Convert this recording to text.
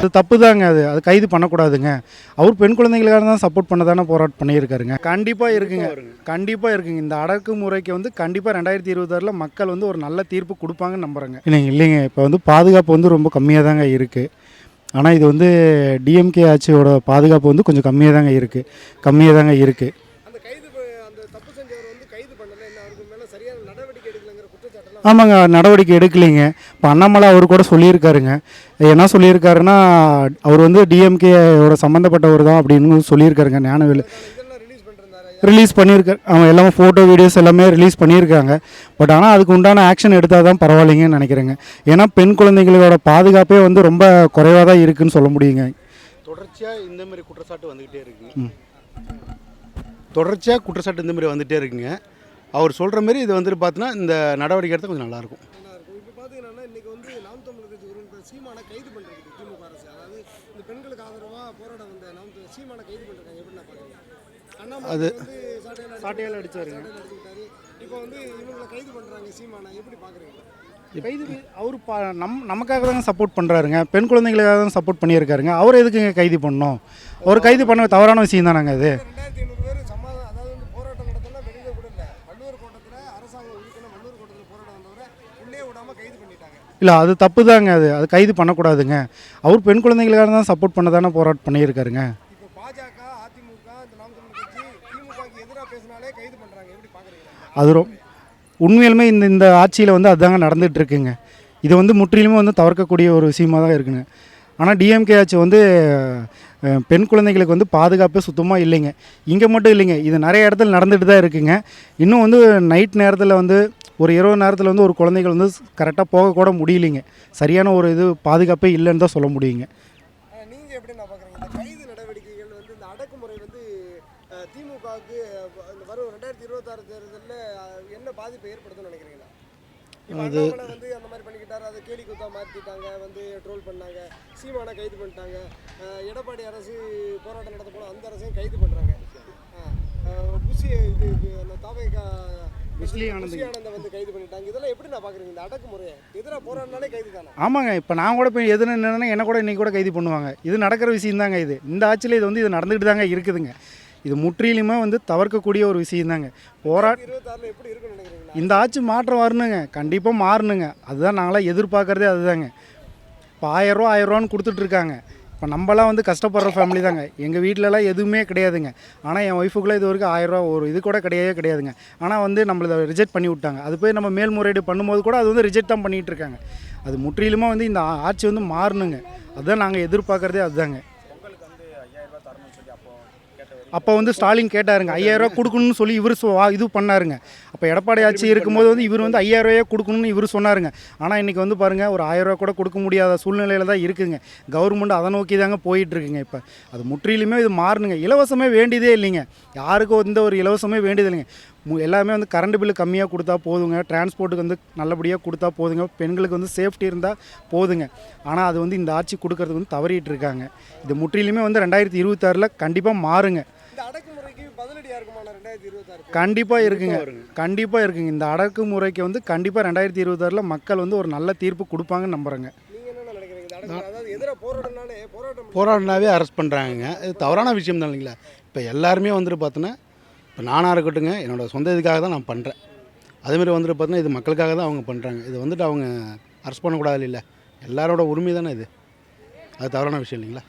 அது தப்பு தாங்க அது. அது கைது பண்ணக்கூடாதுங்க. அவர் பெண் குழந்தைகளுக்காக தான் சப்போர்ட் பண்ண தானே போராட்டம் பண்ணியிருக்காருங்க. கண்டிப்பாக இருக்குங்க. கண்டிப்பாக இருக்குங்க. இந்த அடக்குமுறைக்கு வந்து கண்டிப்பாக ரெண்டாயிரத்தி இருபத்தாறில் மக்கள் வந்து ஒரு நல்ல தீர்ப்பு கொடுப்பாங்கன்னு நம்புகிறேங்க இல்லைங்க இல்லைங்க. இப்போ வந்து பாதுகாப்பு வந்து ரொம்ப கம்மியாக தாங்க இருக்குது ஆனால் இது வந்து டிஎம்கே ஆட்சியோட பாதுகாப்பு வந்து கொஞ்சம் கம்மியாக தாங்க இருக்குது கம்மியாக தாங்க இருக்குது அந்த கைது ப- அந்த தப்பு செஞ்சவர் வந்து கைது பண்ணல என்ன அவருக்கு மேல சரியான நடவடிக்கை எடுக்கலங்கிற குற்றச்சாட்டெல்லாம் ஆமாங்க நடவடிக்கை எடுக்கலைங்க. இப்போ அண்ணாமலை அவர் கூட சொல்லியிருக்காருங்க. என்ன சொல்லியிருக்காருன்னா அவர் வந்து டிஎம்கேயோட சம்மந்தப்பட்டவர் தான் அப்படின்னு சொல்லியிருக்காருங்க ஞானவேலு. இதெல்லாம் ரிலீஸ் பண்ணியிருக்காரு அவன் எல்லாமே ஃபோட்டோ வீடியோஸ் எல்லாமே ரிலீஸ் பண்ணியிருக்காங்க. பட் ஆனால் அதுக்கு உண்டான ஆக்ஷன் எடுத்தால் தான் பரவாயில்லைங்கன்னு நினைக்கிறேங்க. ஏன்னா பெண் குழந்தைகளோட பாதுகாப்பே வந்து ரொம்ப குறைவாக தான் இருக்குன்னு சொல்ல முடியுங்க. தொடர்ச்சியாக இந்த மாதிரி குற்றச்சாட்டு வந்துக்கிட்டே இருக்குங்க. தொடர்ச்சியாக குற்றச்சாட்டு இந்த மாதிரி வந்துகிட்டே இருக்குங்க. அவர் சொல்கிற மாதிரி இது வந்துட்டு பார்த்தீங்கன்னா இந்த நடவடிக்கை எடுத்தால் கொஞ்சம் நல்லாயிருக்கும் நல்லா இருக்கும் இப்போ பார்த்தீங்கன்னா இன்னைக்கு வந்து நாம் தமிழர் கட்சி உறுப்பினர் சீமானை கைது பண்ணிருக்கு திமுக அரசு அதாவது இந்த பெண்களுக்கு ஆதரவாக போராட வந்த நாம் தமிழர் சீமானை கைது பண்ணிருக்காங்க எப்படி நான் பார்க்குறேன் அண்ணாமலை அது- வந்து சாட்டையால் அடிச்சுக்கிட்டாரு. இப்போ வந்து இவங்களை கைது பண்ணுறாங்க சீமானை எப்படி பார்க்குறீங்க கைது அவர் பா நம் நமக்காக தாங்க சப்போர்ட் பண்ணுறாருங்க பெண் குழந்தைகளுக்காக தான் சப்போர்ட் பண்ணியிருக்காருங்க. அவர் எதுக்குங்க கைது பண்ணோம் அவர் கைது பண்ண தவறான விஷயம் தானங்க அது இல்லை அது தப்பு தாங்க அது. அது கைது பண்ணக்கூடாதுங்க. அவர் பெண் குழந்தைகளுக்காக தான் சப்போர்ட் பண்ண தானே போராட்டம் பண்ணியிருக்காருங்க. அது ரொ உண்மையிலுமே இந்த இந்த ஆட்சியில் வந்து அதுதாங்க நடந்துட்டு இருக்குங்க இது வந்து முற்றிலுமே வந்து தவிர்க்கக்கூடிய ஒரு விஷயமா தான் இருக்குங்க ஆனால் டிஎம்கே ஆட்சி வந்து பெண் குழந்தைகளுக்கு வந்து பாதுகாப்பே சுத்தமாக இல்லைங்க. இங்கே மட்டும் இல்லைங்க. இது நிறைய இடத்துல நடந்துட்டு தான் இருக்குங்க. இன்னும் வந்து நைட் நேரத்தில் வந்து ஒரு இரவு நேரத்தில் வந்து ஒரு குழந்தைகள் வந்து கரெக்டாக போகக்கூட முடியலைங்க. சரியான ஒரு இது பாதுகாப்பே இல்லைன்னு தான் சொல்ல முடியுங்க. நீங்கள் எப்படி நான் பார்க்குறீங்க கைது நடவடிக்கைகள் வந்து இந்த அடக்குமுறை வந்து திமுகவுக்கு வரும் ரெண்டாயிரத்தி இருபத்தாறு தேர்தலில் என்ன பாதிப்பை ஏற்படுத்தும்னு நினைக்கிறீங்களா? இப்போ அண்ணாமலை வந்து அந்த மாதிரி பண்ணிக்கிட்டாரு. அதை கேலி கூத்தா மாற்றிட்டாங்க வந்து ட்ரோல் பண்ணாங்க. சீமானை கைது பண்ணிட்டாங்க. எடப்பாடி அரசு போராட்டம் நடத்த போனால் அந்த அரசையும் கைது பண்ணுறாங்க புஷி இது அந்த தாவேகா ஆனந்த். வந்து கைது பண்ணிட்டாங்க. இதெல்லாம் எப்படி நான் பார்க்குறீங்க இந்த அடக்குமுறையை எதிராக போராடினாலே கைது தானே? ஆமாங்க இப்போ நான் கூட போய் எது நின்னா என்ன கூட இன்னைக்கு கூட கைது பண்ணுவாங்க. இது நடக்கிற விஷயம் தாங்க இது. இந்த ஆட்சியில் இது வந்து இது நடந்துக்கிட்டு தாங்க இருக்குதுங்க. இது முற்றிலுமே வந்து தவிர்க்கக்கூடிய ஒரு விஷயந்தாங்க. தாங்க இந்த ஆட்சி மாற்றம் வரணுங்க. கண்டிப்பாக மாறணுங்க. அதுதான் நாங்களாம் எதிர்பார்க்குறதே அதுதாங்க. இப்போ ஆயிரரூவா ஆயிரரூவான்னு கொடுத்துட்ருக்காங்க இப்போ நம்மளாம் வந்து கஷ்டப்படுற ஃபேமிலி தாங்க. எங்கள் வீட்டிலலாம் எதுவுமே கிடையாதுங்க. ஆனால் என் ஒய்ஃபுக்குள்ளே இது வரைக்கும் ஆயிரரூவா ஒரு இது கூட கிடையவே கிடையாதுங்க. ஆனால் வந்து நம்மளை ரிஜெக்ட் பண்ணி விட்டாங்க. அது போய் நம்ம மேல்முறையீடு பண்ணும்போது கூட அது வந்து ரிஜெக்ட் தான் பண்ணிகிட்டு இருக்காங்க. அது முற்றிலுமாக வந்து இந்த ஆட்சி வந்து மாறணுங்க. அதுதான் நாங்கள் எதிர்பார்க்குறதே அதுதாங்க. அப்போ வந்து ஸ்டாலின் கேட்டாருங்க ஐயாயிரரூவா கொடுக்கணும்னு சொல்லி இவர் இது பண்ணாருங்க. அப்போ எடப்பாடி ஆட்சி இருக்கும்போது வந்து இவர் வந்து ஐயாயிரரூவாயே கொடுக்கணும்னு இவர் சொன்னாருங்க. ஆனால் இன்றைக்கி வந்து பாருங்கள் ஒரு ஆயிரரூவா கூட கொடுக்க முடியாத சூழ்நிலையில் தான் இருக்குங்க. கவர்மெண்ட் அதை நோக்கி தாங்க போயிட்டுருக்குங்க இப்போ. அது முற்றிலுமே இது மாறணுங்க இலவசமே வேண்டியதே இல்லைங்க. யாருக்கும் எந்த ஒரு இலவசமே வேண்டியது இல்லைங்க. மு- எல்லாமே வந்து கரண்ட் பில்லு கம்மியாக கொடுத்தா போதுங்க. டிரான்ஸ்போர்ட்டுக்கு வந்து நல்லபடியாக கொடுத்தா போதுங்க. பெண்களுக்கு வந்து சேஃப்டி இருந்தால் போதுங்க. ஆனால் அது வந்து இந்த ஆட்சி கொடுக்கறதுக்கு வந்து தவறிட்டு இருக்காங்க இது முற்றிலுமே வந்து ரெண்டாயிரத்தி இருபத்தாறில் கண்டிப்பாக மாறுங்க. இந்த அடக்குமுறைக்கு பதிலடியா இருக்குமான ரெண்டாயிரத்தி இருபத்தாறு கண்டிப்பாக இருக்குங்க. கண்டிப்பாக இருக்குங்க. இந்த அடக்குமுறைக்கு வந்து கண்டிப்பாக ரெண்டாயிரத்தி இருபத்தாறில் மக்கள் வந்து ஒரு நல்ல தீர்ப்பு கொடுப்பாங்கன்னு நம்புகிறேங்க போராடினாவே அரெஸ்ட் பண்ணுறாங்க இது தவறான விஷயம் தான் இல்லைங்களா? இப்போ எல்லாருமே வந்துட்டு பார்த்தோன்னா இப்போ நானாக இருக்கட்டுங்க என்னோட சொந்த இதுக்காக தான் நான் பண்ணுறேன் அதேமாதிரி வந்துட்டு பார்த்தீங்கன்னா இது மக்களுக்காக தான் அவங்க பண்ணுறாங்க இது வந்துட்டு அவங்க அரெஸ்ட் பண்ணக்கூடாது இல்லை. எல்லாரோட உரிமை தானே இது. அது தவறான விஷயம் இல்லைங்களா?